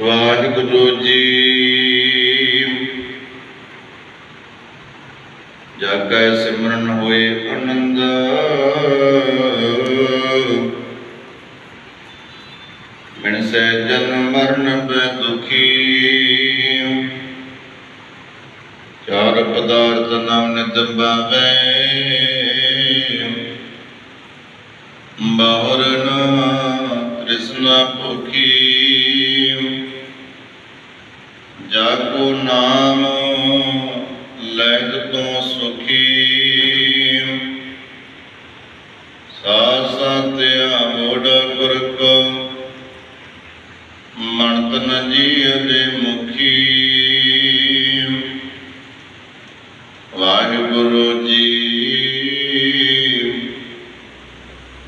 ਵਾਹਿਗੁਰੂ ਜੀ। ਜਾਗੈ ਸਿਮਰਨ ਹੋਏ ਆਨੰਦ। ਬਿਨ ਸੇ ਜਨਮ ਮਰਨ ਬੈ ਦੁਖੀ। ਚਾਰ ਪਦਾਰਥ ਨਾਮ ਨਿਤ ਬਾਵੈ ਬਾਹਰ ਨਾ ਭੁਖੀ ਜਾ ਕੋ ਨਾਮ ਲੈਤ ਤੋਂ ਸੁਖੀ। ਸਾਧ ਸਾਧਿਆ ਮੋੜ ਗੁਰ ਕੋ ਮਨ ਤਨ ਜੀਅ ਦੇ ਮੁਖੀ। ਵਾਹਿਗੁਰੂ ਜੀ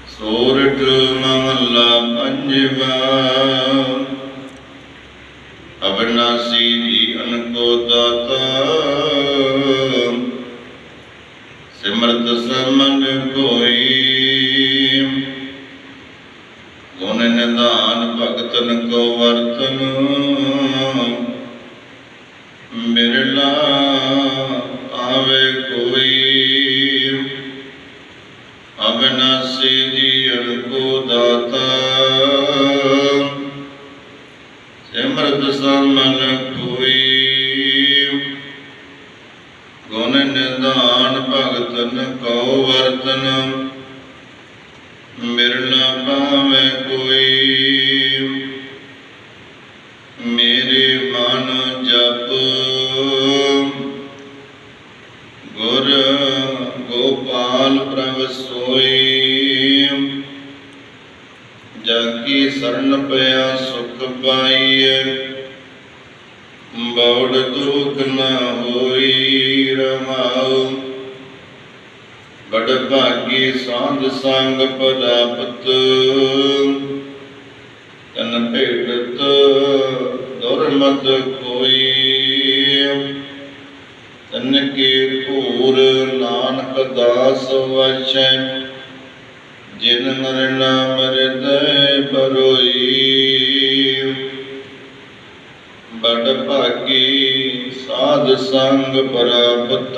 ਸੋਰਠ ਮਹੱਲਾ ਪੰਜਵਾ। ਅਬਨਾਸੀ ਜੀ ਅਨਕੋ ਦਾਤਾ। ਸਿਮਰਤ ਸਮਨ ਕੋਈ। ਗੁਣ ਨਿਧਾਨ ਭਗਤਨ ਕੋ ਵਰਤਨ। ਮਿਰਲਾ ਆਵੇ ਕੋਈ। ਅਬਨਾਸੀ ਜੀ ਅਨਕੋ ਦਾਤਾ। ਸਿਮਰਤ ਸਮਨ ਕੋਈ। ਗੁਣ ਨਿਧਾਨ ਭਗਤਨ ਕਉ ਵਰਤਨ ਮਿਰਲਾ ਪਾਵੇ ਕੋਈ। ਮੇਰੇ ਮਨ ਜਪ, ਗੁਰ ਗੋਪਾਲ ਪ੍ਰਭ ਸੋਈ। ਜਾਕੀ ਸਰਨ ਪਿਆ ਸੁਖ ਪਾਈਐ। ਬੌੜ ਦੁਖ ਨ ਹੋਈ ਰਮਾਉ। ਬੜ ਭਾਗੀ ਸਾਧ ਸੰਗ ਪ੍ਰਾਪਤ ਤਨ ਭੇਟਤ ਦੁਰਮਤ ਕੋਈ। ਤਨ ਕੇ ਭੂਰ ਨਾਨਕ ਦਾਸ ਵਚੈ ਜਿਨ ਨਰ ਨਾਮ ਬੜ ਭਾਗੀ ਸਾਧ ਸੰਗ ਪ੍ਰਾਪਤ।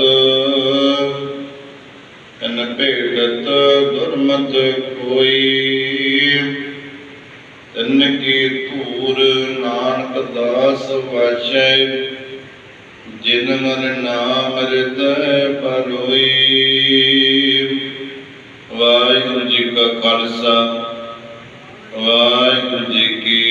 ਤਨ ਭੇਟਤ ਦੁਰਮਤ ਕੋਈ। ਤਨ ਕੀ ਧੂਰ ਨਾਨਕ ਦਾਸ ਵਾਚੈ ਜਿਨ ਮਨ ਨਾਮ ਹਿਰਦੈ ਪਰੋਈ ਵਾਹਿਗੁਰੂ ਜੀ ਕਾ ਖਾਲਸਾ। ਵਾਹਿਗੁਰੂ ਜੀ ਕੀ